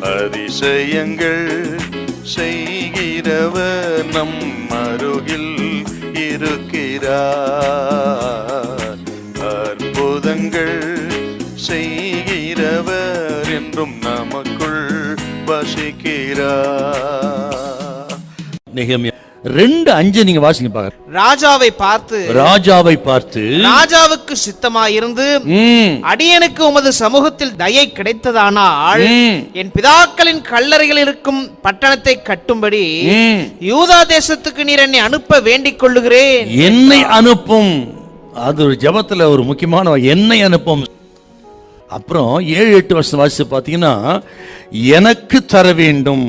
அதிசயங்கள் செய்கிறவர் நம் அருகில் இருக்கிறார். அற்புதங்கள் செய்கிறவர் என்றும் நமக்குள் வசிக்கிறார். நெகேமியா ரெண்டு அஞ்சு நீங்க வாசிங்க பாக்க ராஜாவை பார்த்து ராஜாவை பார்த்து ராஜாவுக்கு சித்தமாயிருந்து ம், அடியனுக்கு உமது சமூகத்தில் தயை கிடைத்ததானால் என் பிதாக்களின் கல்லறைகள் இருக்கும் பட்டணத்தை கட்டும்படி. யூதா தேசத்துக்கு நீர் என்னை அனுப்ப வேண்டிக் கொள்ளுகிறேன். என்னை அனுப்பும். அது ஒரு ஜெபத்துல ஒரு முக்கியமான என்னை அனுப்பும். அப்புறம் ஏழு எட்டு வருஷம் வாசிச்சு பார்த்தீங்கன்னா எனக்கு தர வேண்டும்.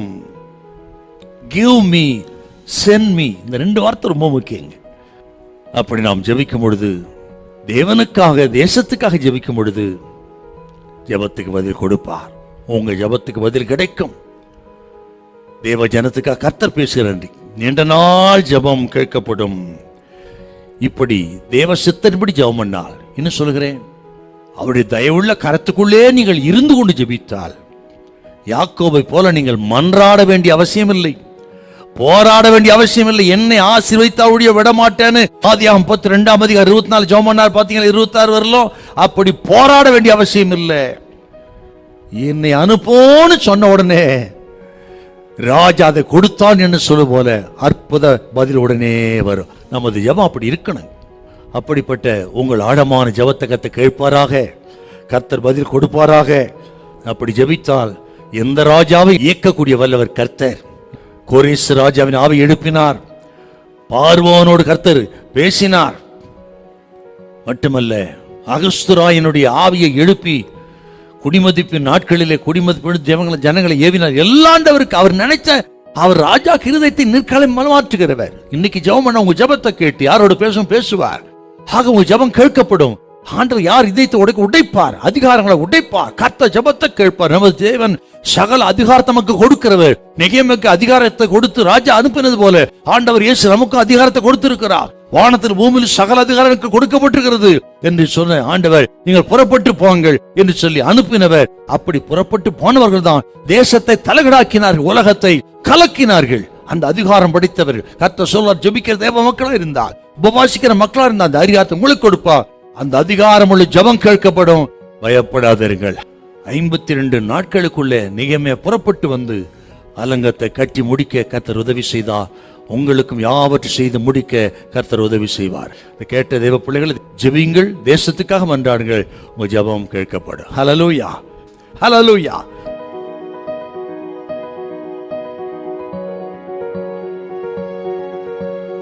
கிவ் மீ சென்மி இந்த ரெண்டு வார்த்தை ரொம்ப முக்கியங்க. அப்படி நாம் ஜெபிக்கும் பொழுது தேவனுக்காக தேசத்துக்காக ஜெபிக்கும் பொழுது ஜெபத்துக்கு பதில் கொடுப்பார். உங்க ஜெபத்துக்கு பதில் கிடைக்கும். தேவ ஜனத்துக்காக கர்த்தர் பேசுகிறேன் நீண்ட நாள் ஜெபம் கேட்கப்படும். இப்படி தேவ சித்தன்படி ஜெபம் பண்ணால் என்ன சொல்கிறேன் அவருடைய தயவுள்ள கரத்துக்குள்ளே நீங்கள் இருந்து கொண்டு ஜெபித்தால் யாக்கோபை போல நீங்கள் மன்றாட வேண்டிய அவசியம் இல்லை போராட வேண்டிய அவசியம் இல்லை என்னை ஆசீர்வதித்து அவருடைய விட மாட்டேன்னு ஆதியாகம் பத்து ரெண்டாம் அதிகாரம் இருபத்தி நாலு ஜோமன்னார் பார்த்தீங்கன்னா இருபத்தாறு இருபத்தி ஆறு வரலும்? அப்படி போராட வேண்டிய அவசியம் இல்லை என்னை அனுப்போன்னு சொன்ன உடனே ராஜா அதை கொடுத்தான் என்று சொல்ல போல அற்புத பதில் உடனே வரும். நமது ஜபம் அப்படி இருக்கணும். அப்படிப்பட்ட உங்கள் ஆழமான ஜெபத்தை கத்தை கேட்பாராக கர்த்தர் பதில் கொடுப்பாராக. அப்படி ஜெபித்தால் எந்த ராஜாவை இயக்கக்கூடிய வல்லவர் கர்த்தர்? கோரேஸ் ராஜாவின் ஆவி எழுப்பினார். பார்வோனோடு கர்த்தர் பேசினார். மட்டுமல்ல அகஸ்துராயனுடைய ஆவியை எழுப்பி குடிமதிப்பின் நாட்களிலே குடிமதிப்பு ஜனங்களை ஜனங்களை ஏவினார். எல்லாண்டவருக்கு அவர் நினைச்ச அவர் ராஜா கிருதத்தை நிற்காலை மனமாற்றுகிறவர். இன்னைக்கு ஜெபம் பண்ண உங்க ஜெபத்தை கேட்டு யாரோட பேசும் பேசுவார். ஆக உங்க ஜெபம் கேட்கப்படும். ஆண்டவர் யார் இதயத்தை உடைக்க உடைப்பார்? அதிகாரங்களை உடைப்பார். கர்த்த ஜெபத்தை கேட்பார். நமது தேவன் சகல அதிகாரத்தை நமக்கு கொடுக்கிறவர். நெகேமுக்கு அதிகாரத்தை கொடுத்து ராஜா அனுப்பினது போல ஆண்டவர் இயேசு நமக்கு அதிகாரத்தை கொடுத்திருக்கிறார். வானத்தில் பூமியில் சகல அதிகாரம் கொடுக்கப்பட்டிருக்கிறது என்று சொன்ன ஆண்டவர் நீங்கள் புறப்பட்டு போங்கள் என்று சொல்லி அனுப்பினவர். அப்படி புறப்பட்டு போனவர்கள் தான் தேசத்தை தலைகடாக்கினார்கள் உலகத்தை கலக்கினார்கள். அந்த அதிகாரம் படித்தவர்கள் கர்த்த சொல்லார் ஜபிக்கிற தேவ மக்களா இருந்தார். உபவாசிக்கிற மக்களா இருந்தார். அந்த அதிகாரத்தை உங்களுக்கு கொடுப்பா அந்த அதிகாரமுள்ள ஜபம் ஜெபம் கேட்கப்படும். பயப்படாதீர்கள். ஐம்பத்தி ரெண்டு நாட்களுக்குள்ளே நிகமே புறப்பட்டு வந்து அலங்கத்தை கட்டி முடிக்க கர்த்தர் உதவி செய்தார் உங்களுக்கும் யாவற்றை செய்து முடிக்க கர்த்தர் உதவி செய்வார். கேட்ட தெய்வ பிள்ளைகள் ஜெபியுங்கள் தேசத்துக்காக மன்றாடுங்கள். உங்க ஜெபம் கேட்கப்படும். Hallelujah hallelujah